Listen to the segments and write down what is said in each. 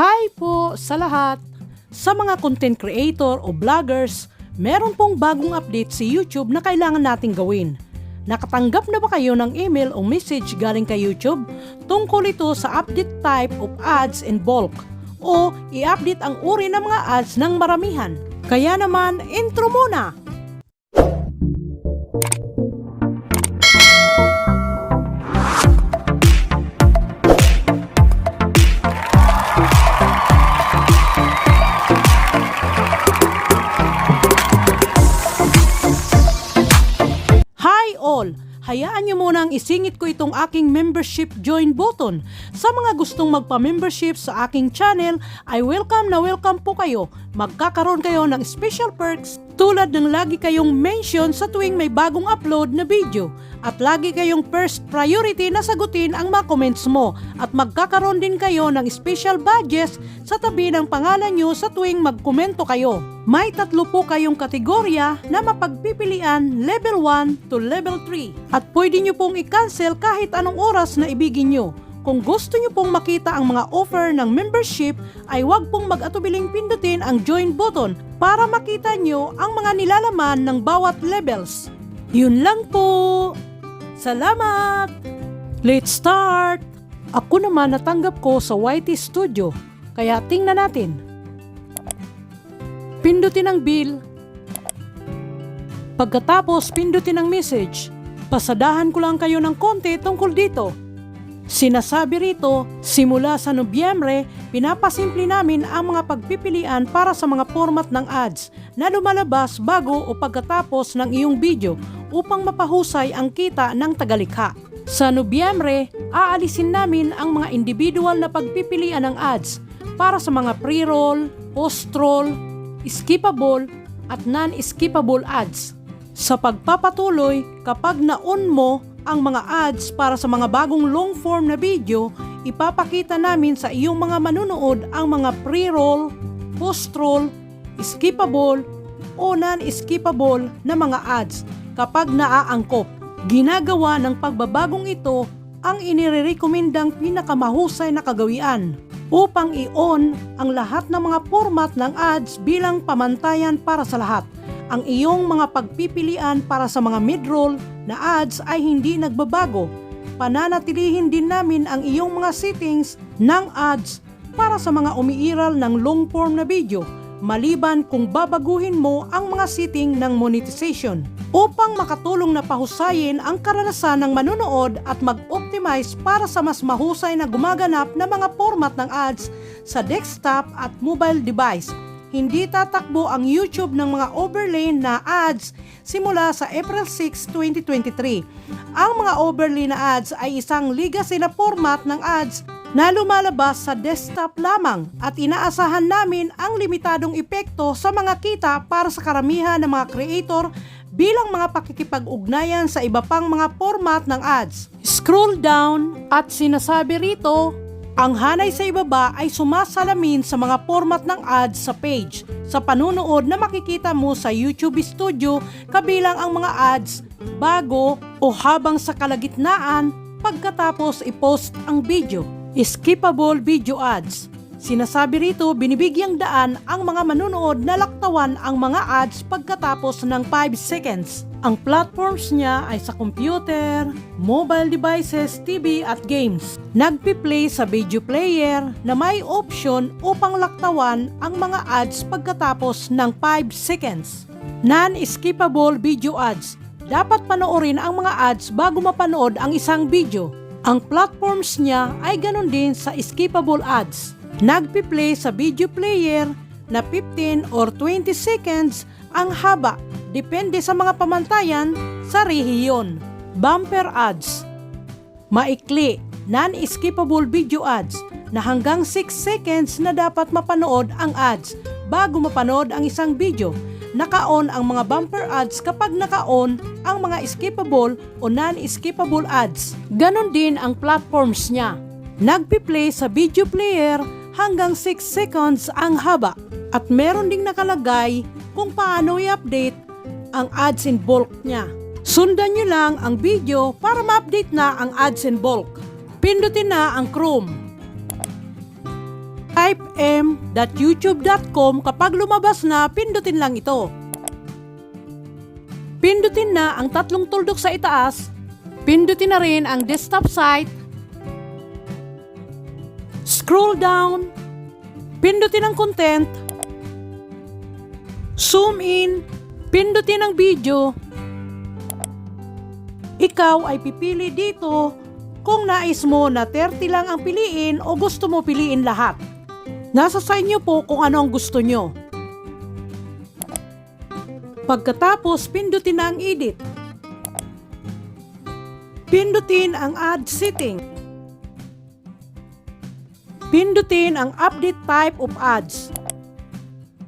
Hi po sa lahat! Sa mga content creator o vloggers, meron pong bagong update si YouTube na kailangan nating gawin. Nakatanggap na ba kayo ng email o message galing kay YouTube tungkol ito sa update type of ads in bulk o i-update ang uri ng mga ads ng maramihan? Kaya naman, intro muna! Hayaan niyo munang isingit ko itong aking membership join button. Sa mga gustong magpa-membership sa aking channel, ay welcome na welcome po kayo. Magkakaroon kayo ng special perks tulad ng lagi kayong mention sa tuwing may bagong upload na video. At lagi kayong first priority na sagutin ang mga comments mo. At magkakaroon din kayo ng special badges sa tabi ng pangalan nyo sa tuwing magkomento kayo. May tatlo po kayong kategorya na mapagpipilian level 1 to level 3. At pwede nyo pong i-cancel kahit anong oras na ibigin nyo. Kung gusto nyo pong makita ang mga offer ng membership, ay huwag pong mag-atubiling pindutin ang join button para makita nyo ang mga nilalaman ng bawat levels. Yun lang po! Salamat! Let's start! Ako naman natanggap ko sa YT Studio, kaya tingnan natin. Pindutin ang bill. Pagkatapos, pindutin ang message. Pasadahan ko lang kayo ng konti tungkol dito. Sinasabi rito, simula sa Nobyembre, pinapasimple namin ang mga pagpipilian para sa mga format ng ads na lumalabas bago o pagkatapos ng iyong video upang mapahusay ang kita ng tagalikha. Sa Nobyembre, aalisin namin ang mga individual na pagpipilian ng ads para sa mga pre-roll, post-roll, skippable at non-skippable ads. Sa pagpapatuloy, kapag na-on mo ang mga ads para sa mga bagong long form na video, ipapakita namin sa iyong mga manunood ang mga pre-roll, post-roll, skippable o non-skippable na mga ads kapag naaangkop. Ginagawa ng pagbabagong ito ang inirekomendang pinakamahusay na kagawian upang i-on ang lahat ng mga format ng ads bilang pamantayan para sa lahat. Ang iyong mga pagpipilian para sa mga mid-roll na ads ay hindi nagbabago. Pananatilihin din namin ang iyong mga settings ng ads para sa mga umiiral ng long form na video maliban kung babaguhin mo ang mga setting ng monetization upang makatulong na pahusayin ang karanasan ng manonood at mag-optimize para sa mas mahusay na gumaganap na mga format ng ads sa desktop at mobile device. Hindi tatakbo ang YouTube ng mga overlay na ads simula sa April 6, 2023. Ang mga overlay na ads ay isang legacy na format ng ads na lumalabas sa desktop lamang at inaasahan namin ang limitadong epekto sa mga kita para sa karamihan ng mga creator bilang mga pakikipag-ugnayan sa iba pang mga format ng ads. Scroll down at sinasabi rito, ang hanay sa ibaba ay sumasalamin sa mga format ng ads sa page. Sa panunood na makikita mo sa YouTube Studio kabilang ang mga ads bago o habang sa kalagitnaan pagkatapos i-post ang video. Skippable video ads. Sinasabi rito binibigyang daan ang mga manunood na laktawan ang mga ads pagkatapos ng 5 seconds. Ang platforms niya ay sa computer, mobile devices, TV at games. Nagpi-play sa video player na may option upang laktawan ang mga ads pagkatapos ng 5 seconds. Non-skippable video ads. Dapat panoorin ang mga ads bago mapanood ang isang video. Ang platforms niya ay ganon din sa skippable ads. Nagpi-play sa video player na 15 or 20 seconds ang haba depende sa mga pamantayan sa rehiyon. Bumper ads. Maikli, non-skippable video ads na hanggang 6 seconds na dapat mapanood ang ads bago mapanood ang isang video. Naka-on ang mga bumper ads kapag naka-on ang mga skippable o non-skippable ads. Ganon din ang platforms niya. Nagpi-play sa video player hanggang 6 seconds ang haba at meron ding nakalagay kung paano i-update ang ads in bulk niya. Sundan nyo lang ang video para ma-update na ang ads in bulk. Pindutin na ang Chrome. Type m.youtube.com kapag lumabas na, pindutin lang ito. Pindutin na ang tatlong tuldok sa itaas. Pindutin na rin ang desktop site. Scroll down. Pindutin ang content. Zoom in. Pindutin ang video. Ikaw ay pipili dito kung nais mo na 30 lang ang piliin o gusto mo piliin lahat. Nasa sa inyo po kung ano ang gusto nyo. Pagkatapos, pindutin ang edit. Pindutin ang add setting. Pindutin ang update type of ads.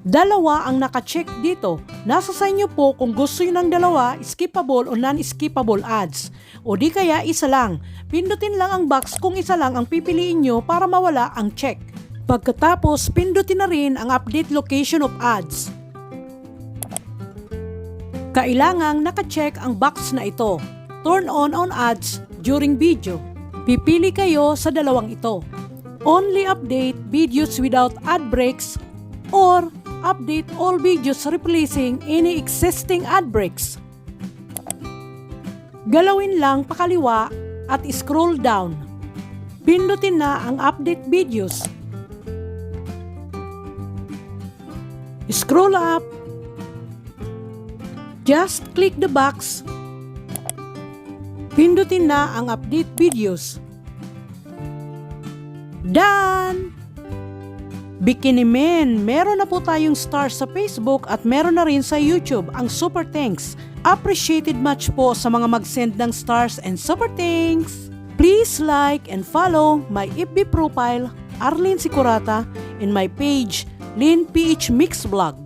Dalawa ang nakacheck dito. Nasa sa inyo po kung gusto nyo ng dalawa, skippable o non-skippable ads. O di kaya isa lang. Pindutin lang ang box kung isa lang ang pipiliin nyo para mawala ang check. Pagkatapos, pindutin na rin ang update location of ads. Kailangang nakacheck ang box na ito. Turn on on ads during video. Pipili kayo sa dalawang ito. Only update videos without ad breaks or update all videos replacing any existing ad breaks. Galawin lang pakaliwa at scroll down. Pindutin na ang update videos. Scroll up. Just click the box. Pindutin na ang update videos. Done! Bikini Men, meron na po tayong stars sa Facebook at meron na rin sa YouTube ang super thanks. Appreciated much po sa mga mag-send ng stars and super thanks. Please like and follow my FB profile, Arlene Sikurata, and my page, Lin PH Mix Vlog.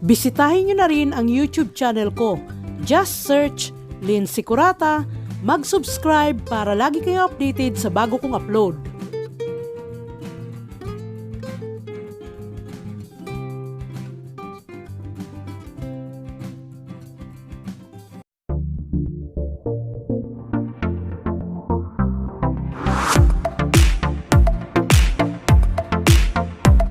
Bisitahin nyo na rin ang YouTube channel ko. Just search Lin Sikurata, mag-subscribe para lagi kayong updated sa bago kong upload.